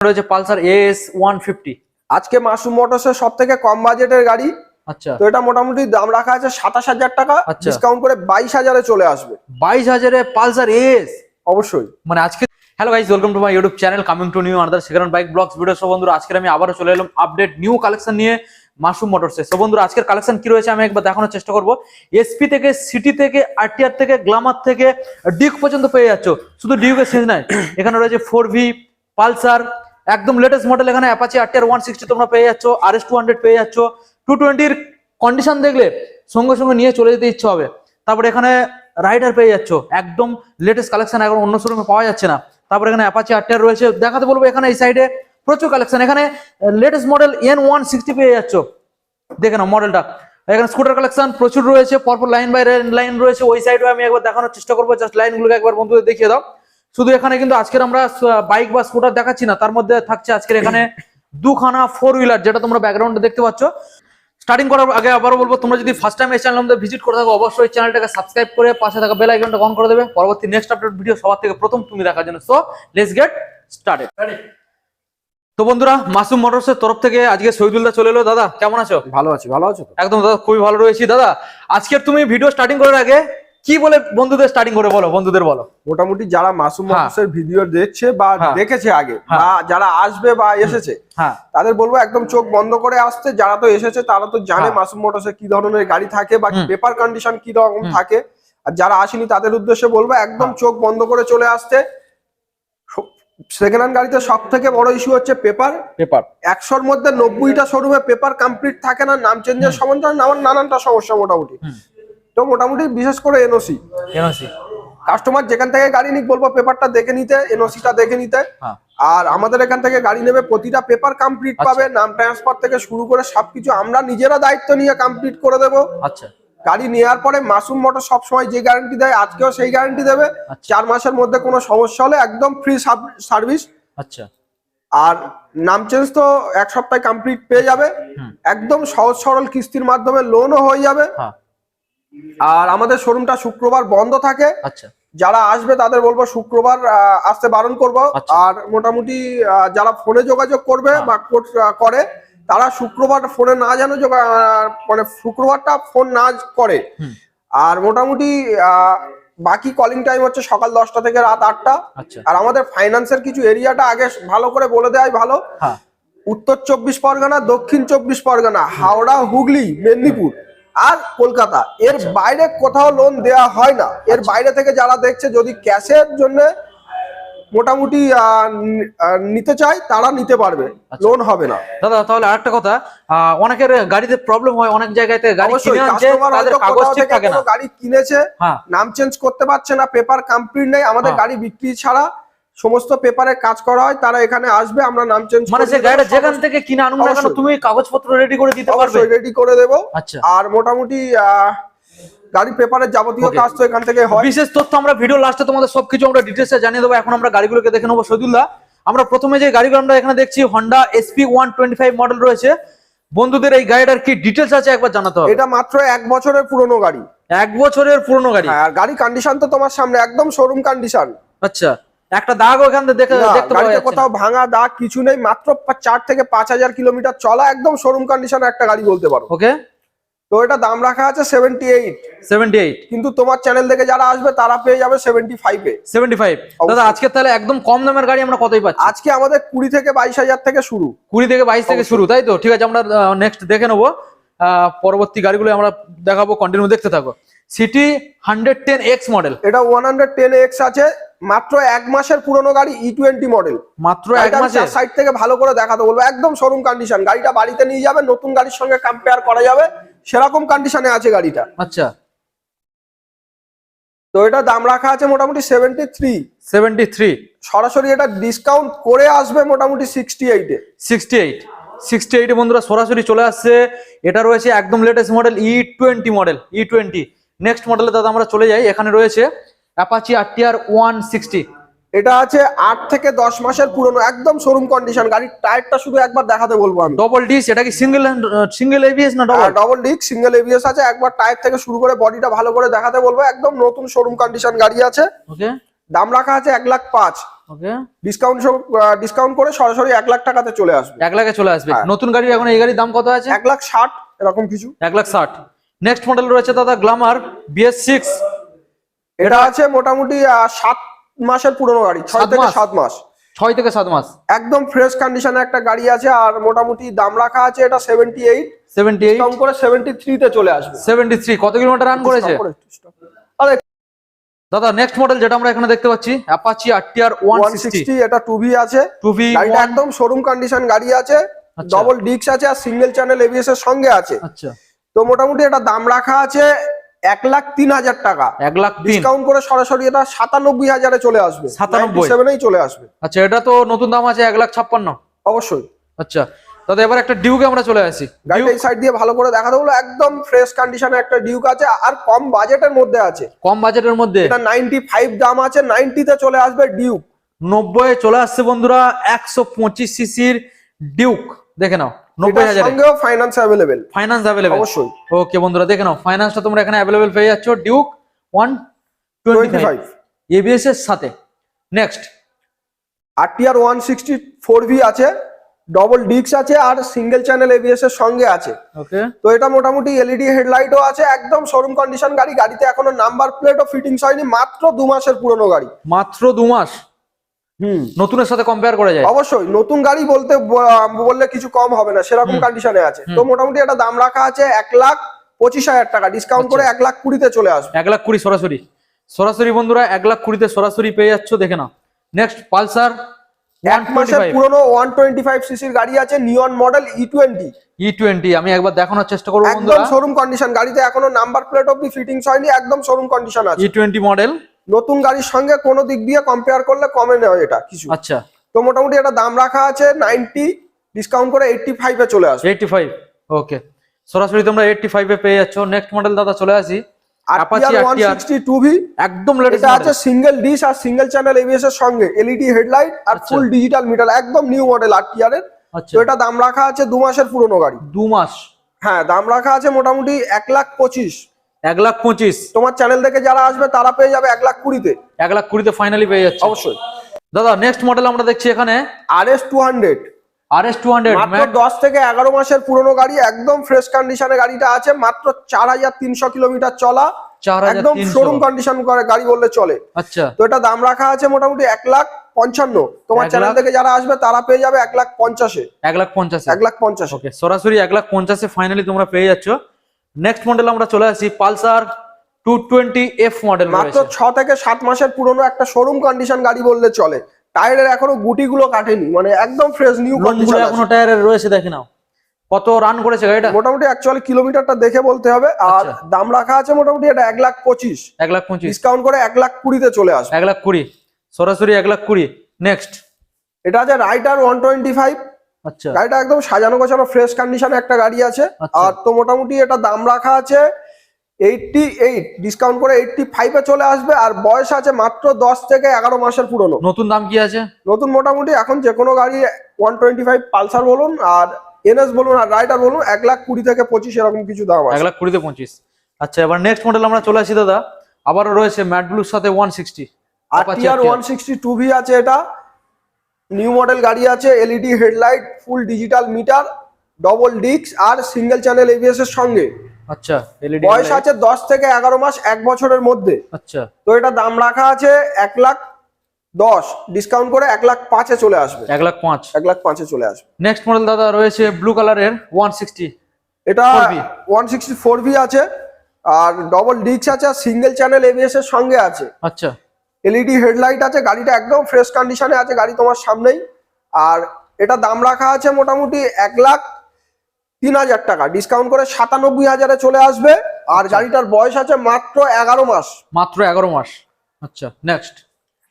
রয়েছে Pulsar S one fifty আজকে মাসুম মোটরসের সব থেকে কম বাজেটের গাড়ি। আচ্ছা। তো এটা মোটামুটি দাম রাখা আছে সাতাশ হাজার টাকা। আচ্ছা। ডিসকাউন্ট করে বাইশ হাজারে চলে আসবে। বাইশ হাজারে পালসার এস অবশ্যই। মানে আজকে hello guys welcome to my YouTube channel coming to new another second bike blogs video সব বন্ধুরা আজকে আমি আবারও চলে এলাম আপডেট নিউ কালেকশন নিয়ে মাসুম মোটরসে সো বন্ধুরা আজকের কালেকশন কি রয়েছে আমি একবার দেখানোর চেষ্টা করব। এসপি থেকে সিটি থেকে আরটিআর থেকে গ্লামার থেকে ডিউক পর্যন্ত পেয়ে যাচ্ছ। শুধু ডিউকের শেষ নাই। এখানে রয়েছে ফোর ভি পালসার একদম লেটেস্ট মডেল এখানে অ্যাপাচি আরটিআর ওয়ান সিক্সটি তোমরা পেয়ে যাচ্ছ আর এস টু হান্ড্রেড পেয়ে যাচ্ছ। টু টোয়েন্টির কন্ডিশন দেখলে সঙ্গে সঙ্গে নিয়ে চলে যেতে ইচ্ছে হবে। তারপরে এখানে রাইডার পেয়ে যাচ্ছ। একদম লেটেস্ট কালেকশন এখন অন্য শোরুমে পাওয়া যাচ্ছে না। তারপরে এখানে অ্যাপাচি আরটিআর রয়েছে। দেখাতে বলব এখানে এই সাইডে প্রচুর কালেকশন এখানে latest model N one sixty পেয়ে যাচ্ছ। দেখে নাও মডেলটা এখানে স্কুটার কালেকশন প্রচুর রয়েছে। পরপর লাইন বাই লাইন রয়েছে। ওই সাইডে আমি একবার দেখানোর চেষ্টা করব। জাস্ট লাইনগুলোকে একবার বন্ধুদের দেখিয়ে দাও। শুধু এখানে কিন্তু আজকের আমরা বাইক বা স্কুটার দেখাচ্ছি না তার মধ্যে থাকছে আজকের এখানে দুখানা ফোর হুইলার যেটা তোমরা ব্যাকগ্রাউন্ডে দেখতে পাচ্ছ। স্টার্টিং করার আগে আবারও বলব তোমরা যদি ফার্স্ট টাইম এই চ্যানেল আমাদের ভিজিট করে থাকো অবশ্যই চ্যানেলটাকে সাবস্ক্রাইব করে পাশে থাকা বেল আইকনটা অন করে দেবে। পরবর্তী নেক্সট আপডেট ভিডিও সবার থেকে প্রথম তুমি দেখার জন্য। সো লেটস গেট স্টার্টেড তো বন্ধুরা মাসুম মোটরসের তরফ থেকে আজকে শহীদুল্লাহ চলে এলো। দাদা কেমন আছো? ভালো আছি ভালো আছো একদম দাদা খুবই ভালো রয়েছি। দাদা আজকের তুমি ভিডিও স্টার্টিং করার আগে কি বলে বন্ধুদের স্টার্টিং করে বলো বন্ধুদের বলো মোটামুটি যারা মাসুম হ্যাঁ। মোটরসের ভিডিও দেখছে বা হ্যাঁ। দেখেছে আগে হ্যাঁ। বা যারা আসবে বা এসেছে তাদের বলব একদম চোখ বন্ধ করে আসতে যারা তো এসেছে তারা তো জানে। মাসুম মোটরসে কি ধরনের গাড়ি থাকে বা পেপার কন্ডিশন কি রকম থাকে আর যারা আসেনি তাদের উদ্দেশ্যে বলব একদম। চোখ বন্ধ করে চলে আসতে সেকেন্ড হ্যান্ড গাড়িতে সব থেকে বড় ইস্যু হচ্ছে পেপার পেপার একশোর মধ্যে নব্বইটা শোরুমে পেপার কমপ্লিট থাকে না নাম চেঞ্জের সম্বন্ধে আমার নানানটা সমস্যা মোটামুটি। তো মোটামুটি বিশেষ করে এনওসি এনওসি কাস্টমার যেখান থেকে গাড়ি নিক বলব পেপারটা দেখে নিতে এনওসিটা দেখে নিতে। হ্যাঁ। আর আমাদের এখান থেকে গাড়ি নেবে প্রতিটা পেপার কমপ্লিট আচ্ছা। পাবে নাম ট্রান্সফার থেকে শুরু করে সবকিছু আমরা নিজেরা দায়িত্ব নিয়ে কমপ্লিট করে দেব। আচ্ছা। গাড়ি নেওয়ার পরে মাসুম মোটর সবসময় যে গ্যারান্টি দেয় আজকেও সেই গ্যারান্টি দেবে। আচ্ছা। চার মাসের মধ্যে কোনো সমস্যা হলে একদম ফ্রি সার্ভিস আচ্ছা। আর নাম চেঞ্জ তো এক সপ্তাহে কমপ্লিট পেয়ে যাবে। একদম সহজ সরল কিস্তির মাধ্যমে লোনও হয়ে যাবে। হ্যাঁ। আর আমাদের শোরুমটা শুক্রবার বন্ধ থাকে। আচ্ছা। যারা আসবে তাদের বলব শুক্রবার আসতে বারণ করব। আচ্ছা। আর মোটামুটি যারা ফোনে যোগাযোগ করবে হ্যাঁ। বা কোর- করে তারা শুক্রবার ফোনে না যেন মানে শুক্রবারটা ফোন না করে। আর মোটামুটি বাকি কলিং টাইম হচ্ছে সকাল দশটা থেকে রাত আটটা। আচ্ছা। আর আমাদের ফাইন্যান্সের কিছু এরিয়াটা আগে ভালো করে বলে দেয় ভালো। হ্যাঁ। উত্তর চব্বিশ পরগনা দক্ষিণ চব্বিশ পরগনা হাওড়া হুগলি মেদিনীপুর। আর কলকাতা। এর বাইরে কোথাও লোন দেওয়া হয় না। এর বাইরে থেকে যারা দেখছে যদি ক্যাশের জন্য মোটামুটি নিতে চায় তারা নিতে পারবে। আচ্ছা। লোন হবে না। দাদা তাহলে আরেকটা কথা অনেকের গাড়িতে প্রবলেম হয় অনেক জায়গাতে গাড়ি কিনেছে হ্যাঁ। নাম চেঞ্জ করতে পারছে না পেপার কমপ্লিট নেই আমাদের হ্যাঁ। গাড়ি বিক্রি ছাড়া সমস্ত পেপারে কাজ করা হয় তারা এখানে আসবে আমরা নাম চেঞ্জ মানে সে গাড়িটা যেখান থেকে কিনে আনুন না কেন তুমি কাগজপত্র রেডি করে দিতে পারবে? রেডি করে দেবো। আচ্ছা। আর মোটামুটি গাড়ির পেপারের যাবতীয়. কাজ তো এখান থেকে হয়। বিশেষ তথ্য আমরা ভিডিও লাস্টে তোমাদের সবকিছু আমরা ডিটেলসে জানিয়ে দেবো। এখন আমরা গাড়িগুলোকে দেখে নেব। সদুল্লাহ আমরা প্রথমে যে গাড়িগুলো আমরা এখানে দেখছি হন্ডা এসপি ওয়ান মডেল রয়েছে। বন্ধুদের এই গাড়িটার কি ডিটেলস আছে একবার জানাতে হবে? এটা মাত্র এক বছরের পুরনো গাড়ি। এক বছরের পুরনো গাড়ি। হ্যাঁ, আর গাড়ি কন্ডিশন তো তোমার সামনে একদম শোরুম কন্ডিশন আচ্ছা। একটা দাগ ওখান থেকে দেখে দেখতে পাওয়া যাচ্ছে কোথাও ভাঙা দাগ কিছু নেই মাত্র চার থেকে পাঁচ হাজার কিলোমিটার চলা একদম শোরুম কন্ডিশন একটা গাড়ি বলতে পারো। ওকে। তো এটা দাম রাখা আছে সেভেন্টি এইট সেভেন্টি এইট কিন্তু তোমার চ্যানেল থেকে যারা আসবে তারা পেয়ে যাবে সেভেন্টি ফাইভে সেভেন্টি ফাইভ দাদা আজকে তাহলে একদম কম দামের গাড়ি আমরা কতই পাচ্ছি? আজকে আমাদের কুড়ি থেকে বাইশ হাজার থেকে শুরু। কুড়ি থেকে বাইশ থেকে শুরু তাই তো? ঠিক আছে আমরা নেক্সট দেখে নেব। আহ, পরবর্তী গাড়িগুলো আমরা দেখাবো কন্টিনিউ দেখতে থাকো। CT hundred ten X model এটা ওয়ান হান্ড্রেড টেন এক্স আছে মাত্র এক মাসের পুরনো গাড়ি ই টোয়েন্টি মডেল মাত্র এক মাসের। সাইড থেকে ভালো করে দেখাতে বলব একদম শোরুম কন্ডিশন গাড়িটা বাড়িতে নিয়ে যাবে নতুন গাড়ির সঙ্গে কম্পেয়ার করা যাবে সেরকম কন্ডিশনে আছে গাড়িটা। আচ্ছা। তো এটা দাম রাখা আছে মোটামুটি সেভেন্টি থ্রি সেভেন্টি থ্রি সরাসরি এটা ডিসকাউন্ট করে আসবে মোটামুটি সিক্সটি এইটে সিক্সটি এইট সিক্সটি এইট বন্ধুরা সরাসরি চলে আসছে। এটা রয়েছে একদম latest model E twenty model E twenty next মডেলে দাদা আমরা চলে যাই এখানে রয়েছে অ্যাপাচি আর আরটিআর ওয়ান সিক্সটি এটা আছে আট থেকে দশ মাসের পুরনো একদম শোরুম কন্ডিশন গাড়ির টায়ারটা শুধু একবার দেখাতে বলব আমি। ডবল ডিস এটা কি সিঙ্গেল সিঙ্গেল এবিএস না double double disc single ABS আছে একবার টায়ার থেকে শুরু করে বডিটা ভালো করে দেখাতে বলব একদম নতুন শোরুম কন্ডিশন গাড়ি আছে। ওকে দাম রাখা আছে এক লাখ পাঁচ। ওকে ডিসকাউন্ট ডিসকাউন্ট করে সরাসরি এক লাখ টাকাতে চলে আসবে। এক লাখে চলে আসবে। হ্যাঁ। নতুন গাড়ি এখন এই গাড়ির দাম কত আছে? এক লাখ ষাট এরকম কিছু। এক লাখ ষাট। নেক্সট মডেল রয়েছে দাদা গ্লামার বিএস সিক্স এটা আছে মোটামুটি সাত মাসের পুরনো গাড়ি ছয় থেকে সাত মাস। ছয় থেকে সাত মাস। একদম ফ্রেশ কন্ডিশনে একটা গাড়ি আছে আর মোটামুটি দাম রাখা আছে এটা সেভেন্টি এইট সেভেন্টি এইট কম করে সেভেন্টি থ্রিতে চলে আসবে। সেভেন্টি থ্রি কত কিলোমিটার রান করেছে? আরে দাদা নেক্সট মডেল যেটা আমরা এখানে দেখতে পাচ্ছি Apache RTR one one sixty এটা টু ভি আছে। টু ভি গাড়িটা একদম শোরুম কন্ডিশন গাড়ি আছে আচ্ছা। ডবল ডিক্স আছে আর সিঙ্গেল চ্যানেল এবিএস এর সঙ্গে আছে। আচ্ছা। তো মোটামুটি এটা দাম রাখা আছে এক লাখ তিন হাজার টাকা। এক লাখ ডিসকাউন্ট করে সরাসরি এটা সাতানব্বই হাজারে চলে আসবে। 97 সেভেনেই চলে আসবে। আচ্ছা এটা তো নতুন দাম আছে এক লাখ ছাপ্পান্ন? অবশ্যই। আচ্ছা দাদা এবার একটা ডিউকে আমরা চলে আসি। গাড়িটা এই সাইড দিয়ে ভালো করে একদম ফ্রেশ কন্ডিশনে একটা ডিউক আছে আর কম বাজেটের মধ্যে আছে। কম বাজেটের মধ্যে? এটা নাইনটি ফাইভ দাম আছে নাইনটিতে চলে আসবে ডিউক চলে আসছে বন্ধুরা একশো পঁচিশ সিসির ডিউক দেখে নাও। নব্বই হাজারে? ফাইন্যান্স অ্যাভেলেবেল ফাইন্যান্স অ্যাভেলেবেল অবশ্যই। ওকে বন্ধুরা দেখে নাও ফাইন্যান্সটা তোমরা এখানে অ্যাভেলেবেল পেয়ে যাচ্ছ Duke one twenty five five ABS এর সাথে। Next RTR one sixty four V আছে ডবল ডিক্স আছে আর সিঙ্গেল চ্যানেল এবিএস এর সঙ্গে আছে। ওকে তো এটা মোটামুটি এলইডি হেডলাইটও আছে একদম শোরুম কন্ডিশন গাড়ি গাড়িতে এখনও নাম্বার প্লেটও ফিটিংস হয়নি মাত্র দু মাসের পুরনো গাড়ি। মাত্র দু মাস। নতুনের সাথে কম্পেয়ার করা যায়। অবশ্যই নতুন গাড়ি বলতে বললে কিছু কম হবে না সেরকম কন্ডিশনে আছে। তো মোটামুটি একটা দাম রাখা আছে এক লাখ পঁচিশ হাজার টাকা ডিসকাউন্ট আচ্ছা। করে এক লাখ কুড়িতে চলে আসবে। এক লাখ কুড়ি সরাসরি। সরাসরি বন্ধুরা এক লাখ কুড়িতে সরাসরি পেয়ে যাচ্ছ দেখে না নেক্সট পালসার এক মাসের পুরনো ওয়ান টোয়েন্টি ফাইভ সিসির গাড়ি আছে neon model E twenty E twenty আমি একবার দেখানোর চেষ্টা করব একদম শোরুম কন্ডিশন গাড়িতে এখনও নাম্বার প্লেট অব্দি ফিটিংস হয়নি একদম শোরুম কন্ডিশন আছে। ই টোয়েন্টি মডেল নতুন গাড়ির সঙ্গে কোনো দিক দিয়ে কম্পেয়ার করলে কমে নেয় এটা কিছু। আচ্ছা। তো মোটামুটি এটা দাম রাখা আছে নাইনটি ডিসকাউন্ট করে এইটটি ফাইভে চলে আসবে। এইটটি ফাইভ ওকে সরাসরি তোমরা এইটটি ফাইভে পেয়ে যাচ্ছ। নেক্সট মডেল দাদা চলে আসি। একদম এটা আছে সিঙ্গেল ডিশ আর সিঙ্গেল চ্যানেল এবিএস এর সঙ্গে এলইডি হেডলাইট আর। ফুল ডিজিটাল মিটার একদম নিউ মডেল এর। তো এটা দাম রাখা আছে দু মাসের পুরনো গাড়ি। দু মাস। হ্যাঁ দাম রাখা আছে মোটামুটি এক লাখ পঁচিশ। এক লাখ পঁচিশ। তোমার চ্যানেল থেকে যারা আসবে তারা পেয়ে যাবে এক লাখ কুড়িতে। এক লাখ কুড়িতে ফাইনালি পেয়ে যাচ্ছে। অবশ্যই। দাদা নেক্সট মডেল আমরা দেখছি এখানে। R S two hundred R S two hundred দশ থেকে এগারো মাসের পুরনো গাড়ি একদম ফ্রেশ কন্ডিশনে গাড়িটা আছে মাত্র চার হাজার তিনশো কিলোমিটার চলা একদম শোরুম কন্ডিশন করে গাড়ি বললে চলে। আচ্ছা। তো এটা দাম রাখা আছে মোটামুটি এক লাখ পঞ্চান্ন। তোমার চ্যানেল থেকে যারা আসবে তারা পেয়ে যাবে এক লাখ পঞ্চাশে। এক লাখ পঞ্চাশ। এক লাখ পঞ্চাশে। ওকে সরাসরি এক লাখ পঞ্চাশে ফাইনালি তোমরা পেয়ে যাচ্ছ। নেক্সট মডেল আমরা চলে আসি Pulsar two twenty F model মাত্র ছ থেকে সাত মাসের পুরনো একটা শোরুম কন্ডিশন গাড়ি বললে চলে। টায়ারের এখনও গুটিগুলো কাটেনি মানে একদম ফ্রেশ নিউ কন্ডিশন এখনও টায়ারের রয়েছে দেখে নাও। কত রান করেছে গাড়িটা? মোটামুটি অ্যাকচুয়ালি কিলোমিটারটা দেখে বলতে হবে। আর আচ্ছা। দাম রাখা আছে মোটামুটি এটা এক লাখ পঁচিশ। এক লাখ পঁচিশ। ডিসকাউন্ট করে এক লাখ কুড়িতে চলে আসবে। এক লাখ কুড়ি। সরাসরি এক লাখ কুড়ি। নেক্সট এটা আছে রাইটার ওয়ান টোয়েন্টি ফাইভ আচ্ছা। গাড়িটা একদম সাজানো গোছানো ফ্রেশ কন্ডিশনে একটা গাড়ি আছে। আচ্ছা। আর তো মোটামুটি এটা দাম রাখা আছে এইটটি এইট ডিসকাউন্ট করে এইটটি ফাইভে চলে আসবে। আর বয়স আছে মাত্র দশ থেকে এগারো মাসের পুরনো। নতুন দাম কি আছে? নতুন মোটামুটি এখন যে কোনো গাড়ি ওয়ান টোয়েন্টি ফাইভ পালসার বলুন আর এনএস বলুন আর রাইটার বলুন এক লাখ কুড়ি থেকে পঁচিশ এরকম কিছু দাম এক লাখ কুড়িতে পঁচিশ। আচ্ছা এবার নেক্সট মডেল আমরা চলে আসি দাদা। আবারও রয়েছে ম্যাট ব্লুর সাথে one sixty RTR one sixty two V আছে এটা। নিউ মডেল গাড়ি আছে LED headlight full digital meter double ডিক্স আর সিঙ্গেল চ্যানেল এবিএস এর সঙ্গে। আচ্ছা এলইডি বয়স আছে দশ থেকে এগারো মাস এক বছরের মধ্যে। আচ্ছা। তো এটা দাম রাখা আছে এক লাখ দশ ডিসকাউন্ট করে এক লাখ পাঁচে চলে আসবে। এক লাখ পাঁচ। এক লাখ পাঁচে চলে আসবে। নেক্সট মডেল দাদা রয়েছে ব্লু কালারের ওয়ান সিক্সটি এটা 4V one sixty four V আছে আর ডবল ডিক্স আছে আর সিঙ্গেল চ্যানেল এবিএস এর সঙ্গে আছে। আচ্ছা। এলইডি হেডলাইট আছে গাড়িটা একদম ফ্রেশ কন্ডিশনে আছে গাড়ি তোমার সামনেই। আর এটা দাম রাখা আছে মোটামুটি এক লাখ তিন হাজার টাকা। ডিসকাউন্ট করে সাতানব্বই হাজারে চলে আসবে। আর গাড়িটার বয়স আছে মাত্র এগারো মাস। মাত্র এগারো মাস। আচ্ছা নেক্সট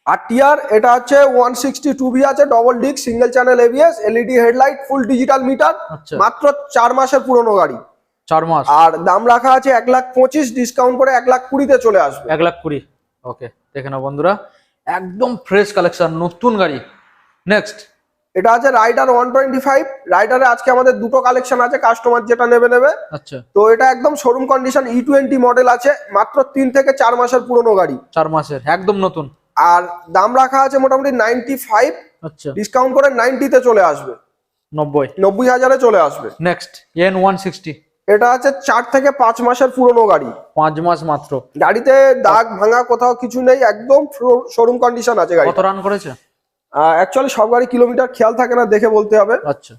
আর টিআর এটা হচ্ছে ওয়ান সিক্সটি টু ভি আছে double disc single channel ABS LED headlight full digital meter আচ্ছা। মাত্র চার মাসের পুরনো গাড়ি। চার মাস। আর দাম রাখা আছে এক লাখ পঁচিশ ডিসকাউন্ট করে এক লাখ কুড়িতে চলে আসবে। এক লাখ কুড়ি। ওকে দেখে নাও বন্ধুরা একদম ফ্রেশ কালেকশন নতুন গাড়ি। নেক্সট এটা আছে রাইডার ওয়ান টোয়েন্টি ফাইভ রাইডারে আজকে আমাদের দুটো কালেকশন আছে কাস্টমার যেটা নেবে নেবে। আচ্ছা। তো এটা একদম শোরুম কন্ডিশন ই টোয়েন্টি মডেল আছে মাত্র তিন থেকে চার মাসের পুরনো গাড়ি। চার মাসের একদম নতুন। আর দাম রাখা আছে মোটামুটি নাইনটি ফাইভ আচ্ছা। ডিসকাউন্ট করে নাইনটিতে চলে আসবে। নব্বই। নব্বই হাজারে চলে আসবে। নেক্সট এন ওয়ান সিক্সটি এটা আছে চার থেকে পাঁচ মাসের পুরনো গাড়ি। পাঁচ মাস মাত্র। গাড়িতে দাগ ভাঙা কোথাও কিছু নেই একদম শোরুম কন্ডিশন আছে গাড়ি কত রান করেছে? অ্যাকচুয়ালি সব গাড়ি কিলোমিটার খেয়াল থাকে না দেখে বলতে হবে। আচ্ছা।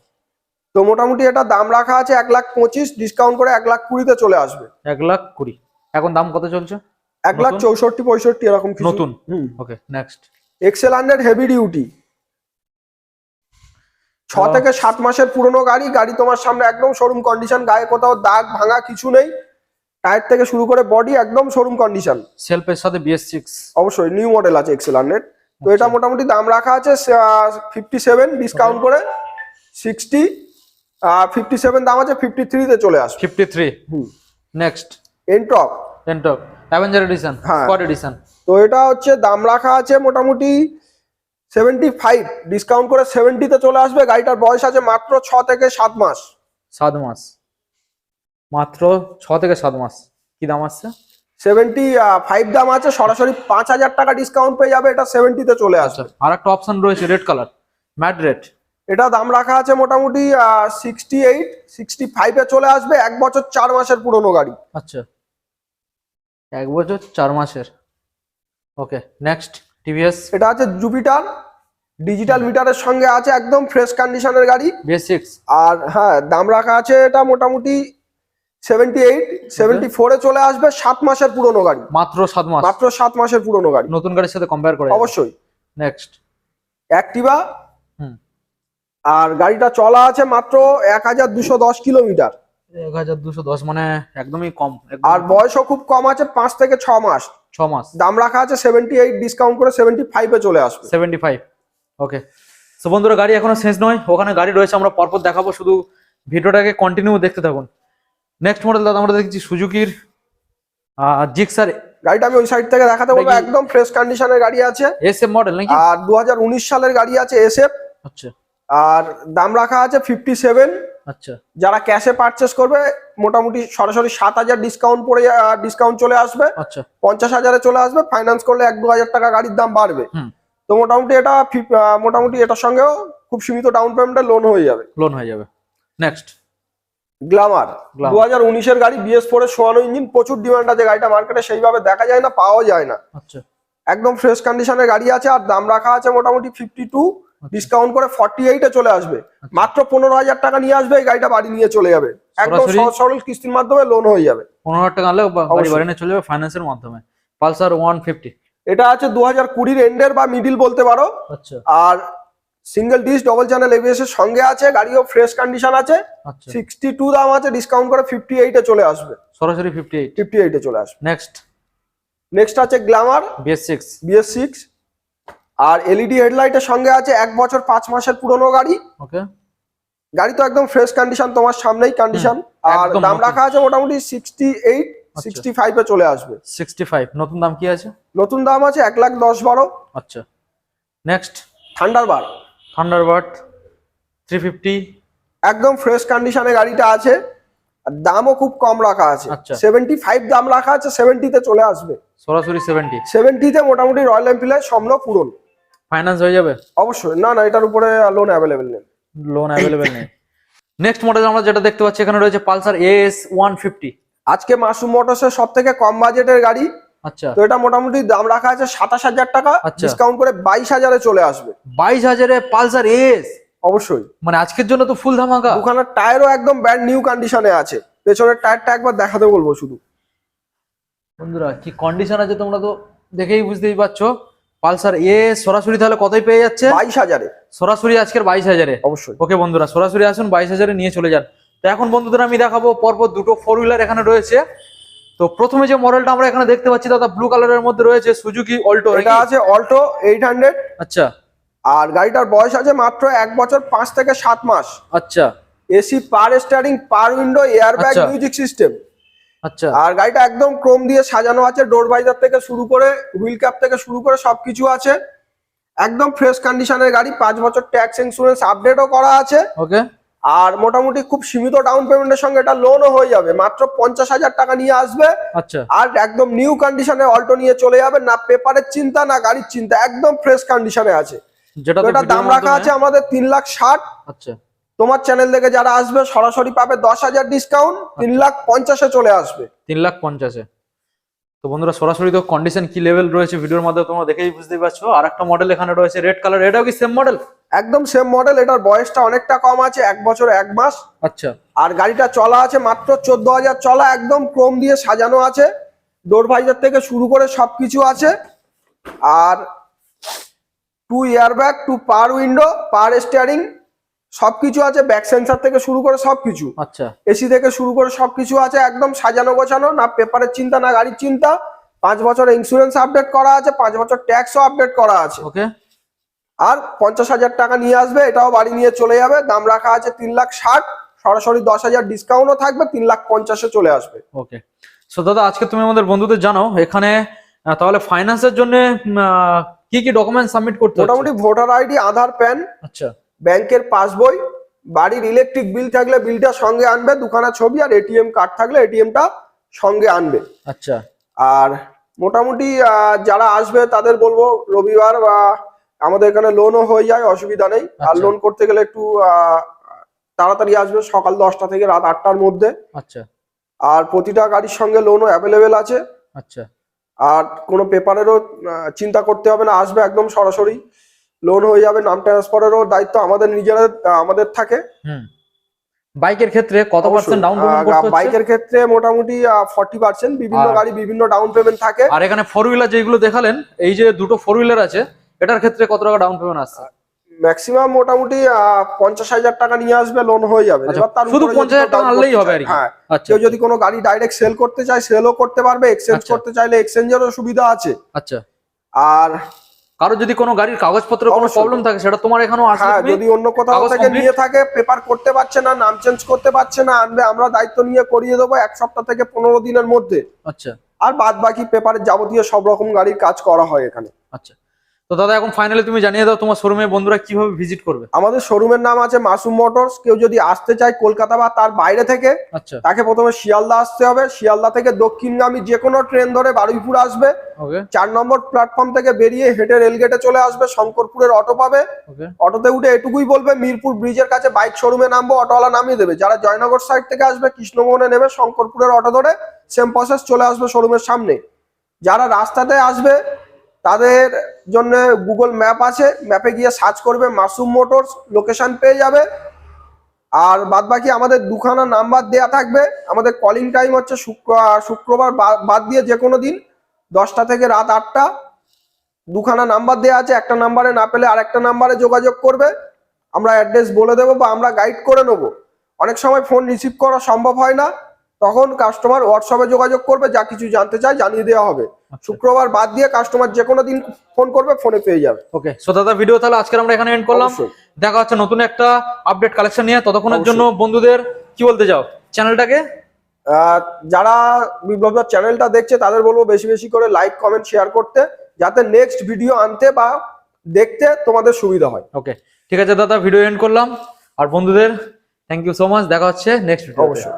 তো মোটামুটি এটা দাম রাখা আছে এক লাখ পঁচিশ ডিসকাউন্ট করে এক লাখ কুড়িতে চলে আসবে। এক লাখ কুড়ি। এখন দাম কত চলছে? এক লাখ চৌষট্টি পঁয়ষট্টি এরকম নতুন? হুম। Okay next XL hundred heavy duty ছ থেকে সাত মাসের পুরনো গাড়ি গাড়ি তোমার সামনে একদম শোরুম কন্ডিশন গায়ে কোথাও দাগ ভাঙা কিছু নেই। টায়ার থেকে শুরু করে বডি একদম শোরুম কন্ডিশন সেলফের সাথে বিএস সিক্স অবশ্যই নিউ মডেল আছে এক্সেল হান্ড্রেড তো এটা আচ্ছা। মোটামুটি দাম রাখা আছে ফিফটি সেভেন ডিসকাউন্ট করে সিক্সটি ফিফটি সেভেন দাম আছে ফিফটি থ্রিতে চলে আসবে। ফিফটি থ্রি হুম। Next NTorq NTorq Avenger edition হ্যাঁ। এডিশন তো এটা হচ্ছে দাম রাখা আছে মোটামুটি সেভেন্টি ফাইভ ডিসকাউন্ট করে সেভেন্টিতে চলে আসবে। গাড়িটার বয়স আছে মাত্র ছ থেকে সাত মাস। সাত মাস। মাত্র ছ থেকে সাত মাস। কি দাম আসছে? সেভেন্টি ফাইভ দাম আছে সরাসরি পাঁচ হাজার টাকা ডিসকাউন্ট পেয়ে যাবে এটা সেভেন্টিতে চলে আসবে। আর একটা অপশন রয়েছে রেড কালার ম্যাট রেড এটা দাম রাখা আছে মোটামুটি সিক্সটি এইট সিক্সটি ফাইভে চলে আসবে এক বছর চার মাসের পুরনো গাড়ি। আচ্ছা। এক বছর চার মাসের। Okay next TVS? এটা আছে জুপিটার ডিজিটাল মিটারের সঙ্গে আছে একদম ফ্রেশ কন্ডিশনের গাড়ি। বিএস সিক্স আর হ্যাঁ দাম রাখা আছে এটা মোটামুটি সেভেন্টি এইট সেভেন্টি ফোরে চলে আসবে সাত মাসের পুরনো গাড়ি। মাত্র সাত মাস। মাত্র সাত মাসের পুরনো গাড়ি। নতুন গাড়ির সাথে কম্পেয়ার করে। অবশ্যই। নেক্সট অ্যাক্টিভা হুম। আর গাড়িটা চলা আছে মাত্র এক হাজার দুশো দশ কিলোমিটার। এক হাজার দুশো দশ মানে একদমই কম আর বয়সও খুব কম আছে পাঁচ থেকে ছ মাস। ছ মাস। দাম রাখা আছে সেভেন্টি এইট ডিসকাউন্ট করে সেভেন্টি ফাইভে চলে আসবে। সেভেন্টি ফাইভ ওকে তো বন্ধুরা গাড়ি এখনও শেষ নয় ওখানে গাড়ি রয়েছে আমরা পরপর দেখাবো শুধু ভিডিওটাকে কন্টিনিউ দেখতে থাকুন। নেক্সট মডেল দাদা আমরা দেখছি সুজুকির জিক্সার। গাড়িটা আমি ওই সাইড থেকে দেখাতে বলব একদম ফ্রেশ কন্ডিশনের গাড়ি আছে। এস এম মডেল নাকি? আর দু হাজার উনিশ সালের গাড়ি আছে এসএফ আচ্ছা। আর দাম রাখা আছে ফিফটি সেভেন আচ্ছা। যারা ক্যাশে পারচেস করবে মোটামুটি সরাসরি সাত হাজার ডিসকাউন্ট পড়ে ডিসকাউন্ট চলে আসবে। আচ্ছা। পঞ্চাশ হাজারে চলে আসবে ফাইন্যান্স করলে এক দু হাজার টাকা গাড়ির দাম বাড়বে। তো মোটামুটি এটা মোটামুটি এটার সঙ্গেও খুব সীমিত ডাউন পেমেন্টে লোন হয়ে যাবে। লোন হয়ে যাবে। Next Glamour Glamour। দু হাজার উনিশের গাড়ি বিএস ফোর এর সোয়ানো ইঞ্জিন প্রচুর ডিমান্ড আছে গাড়িটা মার্কেটে সেইভাবে দেখা যায় না পাওয়া যায় না। আচ্ছা। একদম ফ্রেশ কন্ডিশনের গাড়ি আছে আর দাম রাখা আছে মোটামুটি ফিফটি টু ডিসকাউন্ট করে ফর্টি এইটে চলে আসবে। মাত্র পনেরো হাজার টাকা নিয়ে আসবে এই গাড়িটা বাড়ি নিয়ে চলে যাবে। একদম সহজ সরল কিস্তির মাধ্যমে লোন হয়ে যাবে। পনেরো হাজার টাকা আনলে বা- গাড়ি বাড়ি নিয়ে চলে যাবে ফাইন্যান্সের মাধ্যমে। পালসার ওয়ান ফিফটি এটা আছে দু হাজার কুড়ির এন্ডের বা মিডিল বলতে পারো। আচ্ছা। আর single disc double channel ABS এর সঙ্গে আছে গাড়িও ফ্রেশ কন্ডিশন আছে। আচ্ছা। সিক্সটি টু দাম আছে ডিসকাউন্ট করে ফিফটি এইটে চলে আসবে। সরাসরি ফিফটি এইট ফিফটি এইটে চলে আসবে। নেক্সট নেক্সট আছে Glamour BS six BS six আর এলইডি হেডলাইটের সঙ্গে আছে এক বছর পাঁচ মাসের পুরনো গাড়ি। ওকে গাড়ি তো একদম ফ্রেশ কন্ডিশন তোমার সামনেই কন্ডিশন আর দাম রাখা আছে মোটামুটি সিক্সটি এইট আচ্ছা। সিক্সটি ফাইভে চলে আসবে। সিক্সটি ফাইভ নতুন দাম কি আছে? নতুন দাম আছে এক লাখ দশ বারো। আচ্ছা। নেক্সট থান্ডারবার থান্ডারবার্ড থ্রি ফিফটি একদম ফ্রেশ কন্ডিশনে গাড়িটা আছে। আর দামও খুব কম রাখা আছে। আচ্ছা। সেভেন্টি ফাইভ দাম রাখা আছে সেভেন্টিতে চলে আসবে। সরাসরি সেভেন্টি সেভেন্টিতে মোটামুটি রয়্যাল এনফিল্ডের স্বপ্ন পূরণ। ফাইন্যান্স হয়ে যাবে? অবশ্যই। না না এটার উপরে লোন অ্যাভেলেবেল নেই। লোন অ্যাভেলেবেল নেই। নেক্সট মডেল আমরা যেটা দেখতে পাচ্ছি এখানে রয়েছে পালসার এস ওয়ান ফিফটি আজকে মাসুম মোটরসের সব থেকে কম বাজেটের গাড়ি। আচ্ছা। তো এটা মোটামুটি দাম রাখা আছে সাতাশ হাজার টাকা। আচ্ছা। ডিসকাউন্ট করে বাইশ হাজারে চলে আসবে। বাইশ হাজারে পালসার এস অবশ্যই। মানে আজকের জন্য তো ফুল ধামাকা। দুখানার টায়ারও একদম ব্যান্ড নিউ কন্ডিশনে আছে। পেছনের টায়ারটা একবার দেখাতে বলব শুধু। বন্ধুরা কি কন্ডিশন আছে তোমরা তো দেখেই বুঝতেই পারছ। পালসার এ সরাসরি তাহলে কতই পেয়ে যাচ্ছে? বাইশ হাজারে। সরাসরি আজকের বাইশ হাজারে। অবশ্যই। ওকে বন্ধুরা সরাসরি আসুন বাইশ হাজারে নিয়ে চলে যান। তো এখন বন্ধুদের আমি দেখাবো পরপর দুটো ফোর হুইলার এখানে রয়েছে। তো প্রথমে যে মডেলটা আমরা এখানে দেখতে পাচ্ছি দাদা ব্লু কালারের মধ্যে রয়েছে সুজুকি অল্টো এটা আছে অল্টো এইট হান্ড্রেড আচ্ছা। আর গাড়িটার বয়স আছে মাত্র এক বছর পাঁচ থেকে সাত মাস। আচ্ছা। AC power steering power window air bag. Music system আচ্ছা। আর গাড়িটা একদম ক্রোম দিয়ে সাজানো আছে ডোর বাইজার থেকে শুরু করে হুইল ক্যাপ থেকে শুরু করে সবকিছু আছে। একদম ফ্রেশ কন্ডিশনের গাড়ি পাঁচ বছর ট্যাক্স ইন্স্যুরেন্স আপডেটও করা আছে। ওকে আর মোটামুটি খুব সীমিত ডাউন পেমেন্টের সঙ্গে এটা লোনও হয়ে যাবে মাত্র পঞ্চাশ হাজার টাকা নিয়ে আসবে। আচ্ছা। আর একদম নিউ কন্ডিশনে অল্টো নিয়ে চলে যাবে না পেপারের চিন্তা না গাড়ির চিন্তা একদম ফ্রেশ কন্ডিশনে আছে। যেটা দাম রাখা আছে আমাদের তিন লাখ ষাট। আচ্ছা। তোমার চ্যানেল থেকে যারা আসবে সরাসরি পাবে দশ হাজার ডিসকাউন্ট তিন লাখ পঞ্চাশে চলে আসবে। তিন লাখ পঞ্চাশে। তো বন্ধুরা সরাসরি তো কন্ডিশন কি লেভেল রয়েছে ভিডিওর মাধ্যমে তোমরা দেখেই বুঝতেই পারছ। আর একটা মডেল এখানে রয়েছে রেড কালার এটাও কি সেম মডেল একদম সেম মডেল এটার বয়সটা অনেকটা কম আছে এক বছর এক মাস। আচ্ছা। আর গাড়িটা চলা আছে মাত্র চোদ্দ হাজার চলা একদম ক্রোম দিয়ে সাজানো আছে। ডোর ভাইজার থেকে শুরু করে সবকিছু আছে। আর two airbag two power window power steering সবকিছু আছে ব্যাক সেন্সার থেকে শুরু করে সবকিছু। আচ্ছা। এসি থেকে শুরু করে সবকিছু আছে একদম সাজানো গোছানো না পেপারের চিন্তা না গাড়ির চিন্তা। পাঁচ বছর ইন্স্যুরেন্স আপডেট করা আছে পাঁচ বছর ট্যাক্সও আপডেট করা আছে। ওকে আর পঞ্চাশ হাজার টাকা নিয়ে আসবে এটাও বাড়ি নিয়ে চলে যাবে। দাম রাখা আছে তিন লাখ ষাট সরাসরি দশ হাজার ডিসকাউন্টও থাকবে তিন লাখ পঞ্চাশে চলে আসবে। ওকে সো দাদা আজকে তুমি আমাদের বন্ধুদের জানো এখানে তাহলে ফাইন্যান্সের জন্য কি কি ডকুমেন্ট সাবমিট করতে? মোটামুটি ভোটার আইডি আধার প্যান আচ্ছা। ব্যাংকের পাসবই বাড়ির ইলেকট্রিক বিল থাকলে বিলটা সঙ্গে আনবে দুখানা ছবি আর এটিএম কার্ড থাকলে এটিএমটা সঙ্গে আনবে। আচ্ছা। আর মোটামুটি যারা আসবে তাদের বলব রবিবার বা আমাদের এখানে লোনও হয়ে যায় অসুবিধা নেই। আর আচ্ছা। লোন করতে গেলে একটু তাড়াতাড়ি আসবে সকাল দশটা থেকে রাত আটটার মধ্যে। আচ্ছা। আর প্রতিটা গাড়ির সঙ্গে লোনও অ্যাভেলেবেল আছে। আচ্ছা। আর কোনো পেপারেরও চিন্তা করতে হবে না আসবে একদম সরাসরি। লোন হয়ে যাবে নাম ট্রান্সফারেরও দায়িত্ব আমাদের নিজেদের আহ, আমাদের থাকে। বাইকের ক্ষেত্রে কত পার্সেন্ট ডাউন পেমেন্ট করতে হচ্ছে? বাইকের ক্ষেত্রে মোটামুটি ফর্টি পার্সেন্ট বিভিন্ন গাড়ি বিভিন্ন ডাউন পেমেন্ট থাকে। আর এখানে ফোর হুইলার যেগুলো দেখালেন এই যে দুটো ফোর হুইলার আছে এটার ক্ষেত্রে কত টাকা ডাউন পেমেন্ট আসছে? ম্যাক্সিমাম মোটামুটি পঞ্চাশ হাজার টাকা নিয়ে আসবে লোন হয়ে যাবে। আচ্ছা, শুধু 50,000 কেউ টাকা আনলেই হবে। হ্যাঁ আচ্ছা। কেউ যদি কোনো গাড়ি ডাইরেক্ট সেল করতে চায় সেলও করতে পারবে এক্সচেঞ্জ আচ্ছা। করতে চাইলে এক্সচেঞ্জেরও সুবিধা আছে। আচ্ছা। আর কারও যদি কোনো গাড়ির কাগজপত্র কোনো প্রবলেম থাকে সেটা তোমার এখানেও হ্যাঁ আসবে যদি অন্য কোথাও থেকে নিয়ে থাকে পেপার করতে পারছে না নাম চেঞ্জ করতে পারছে না আনবে আমরা দায়িত্ব নিয়ে করিয়ে দেবো এক সপ্তাহ থেকে পনেরো দিনের মধ্যে। আচ্ছা। আর বাদ বাকি পেপারের যাবতীয় সব রকম গাড়ির কাজ করা হয় এখানে। আচ্ছা। তো দাদা এখন ফাইনালি তুমি জানিয়ে দাও তোমার শোরুমে বন্ধুরা কীভাবে ভিজিট করবে। আমাদের শোরুমের নাম আছে মাসুম মোটরস। কেউ যদি আসতে চায় কলকাতা বা তার বাইরে থেকে আচ্ছা। তাকে প্রথমে শিয়ালদা আসতে হবে। শিয়ালদা থেকে দক্ষিণগামী যে কোনো ট্রেন ধরে বারুইপুর আসবে। ওকে চার নম্বর প্ল্যাটফর্ম থেকে বেরিয়ে হেঁটে রেলগেটে চলে আসবে। শঙ্করপুরের অটো পাবে। ওকে অটোতে উঠে এটুকুই বলবে মিরপুর ব্রিজের কাছে বাইক শোরুমে নামবো অটোওয়ালা নামিয়ে দেবে। যারা জয়নগর সাইড থেকে আসবে কৃষ্ণমোহনে নেবে শঙ্করপুরের অটো ধরে সেম প্রসেস চলে আসবে শোরুমের সামনে। যারা রাস্তাতে আসবে তাদের জন্য গুগল ম্যাপ আছে। ম্যাপে গিয়ে সার্চ করবে মাসুম মোটরস লোকেশান পেয়ে যাবে। আর বাদ বাকি আমাদের দুখানা নাম্বার দেয়া থাকবে। আমাদের কলিং টাইম হচ্ছে শুক্র শুক্রবার বাদ দিয়ে যে কোনো দিন দশটা থেকে রাত আটটা। দুখানা নাম্বার দেওয়া আছে, একটা নাম্বারে না পেলে আর একটা নাম্বারে যোগাযোগ করবে। আমরা অ্যাড্রেস বলে দেবো বা আমরা গাইড করে নেব। অনেক সময় ফোন রিসিভ করা সম্ভব হয় না। তখন কাস্টমার হোয়াটসঅ্যাপে যোগাযোগ করবে, যা কিছু জানতে চায় জানিয়ে দেওয়া হবে। শুক্রবার বাদ দিয়ে কাস্টমার যে কোনো দিন ফোন করবে ফোনে পেয়ে যাবে। ওকে সো দাদা ভিডিও তাহলে আজকে আমরা এখানে এন্ড করলাম। দেখা হচ্ছে নতুন একটা আপডেট কালেকশন নিয়ে। ততক্ষণের জন্য বন্ধুদের কি বলতে চাও? চ্যানেলটাকে যারা বিপ্লবদার চ্যানেলটা দেখছে তাদের বলব বেশি বেশি করে লাইক কমেন্ট শেয়ার করতে যাতে নেক্সট ভিডিও আনতে বা দেখতে তোমাদের সুবিধা হয়। ওকে ঠিক আছে দাদা ভিডিও এন্ড করলাম। আর বন্ধুদের থ্যাংক ইউ সো মাচ দেখা হচ্ছে নেক্সট ভিডিও অবশ্যই।